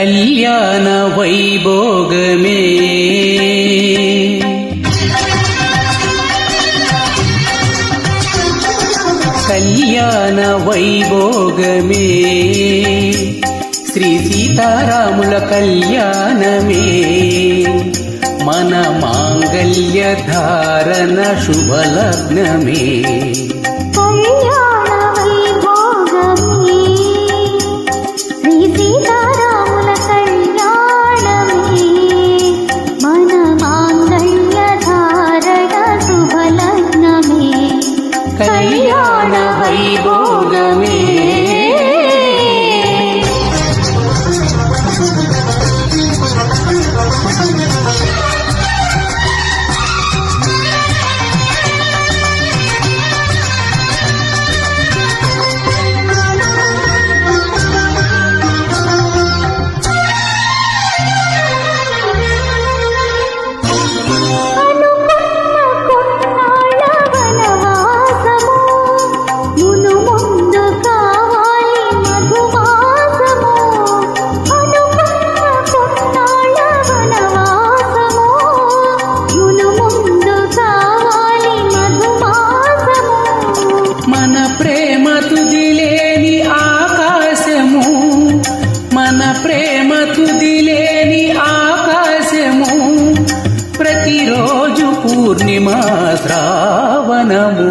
కళ్యాణ వైభోగమే. కళ్యాణ వైభోగమే. శ్రీ సీతారాముల కళ్యాణమే. మన మాంగళ్య ధారణ శుభలగ్నమే. కళ్యాణ వైభోగమే. శ్రీ సీతారాముల కళ్యాణ వైభోగమే తుదిలేని ఆకాశము ప్రతిరోజు పూర్ణిమ శ్రావణము.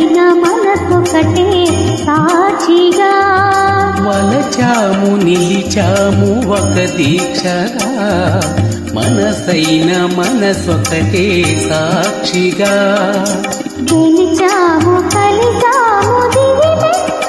మనసైన మనసొకటే సాక్షిగా. వలచాము నిలిచాము ఒక దీక్షగా. మనసైన మనసొకటే సాక్షిగా. గెలిచాము కలిసాము దివి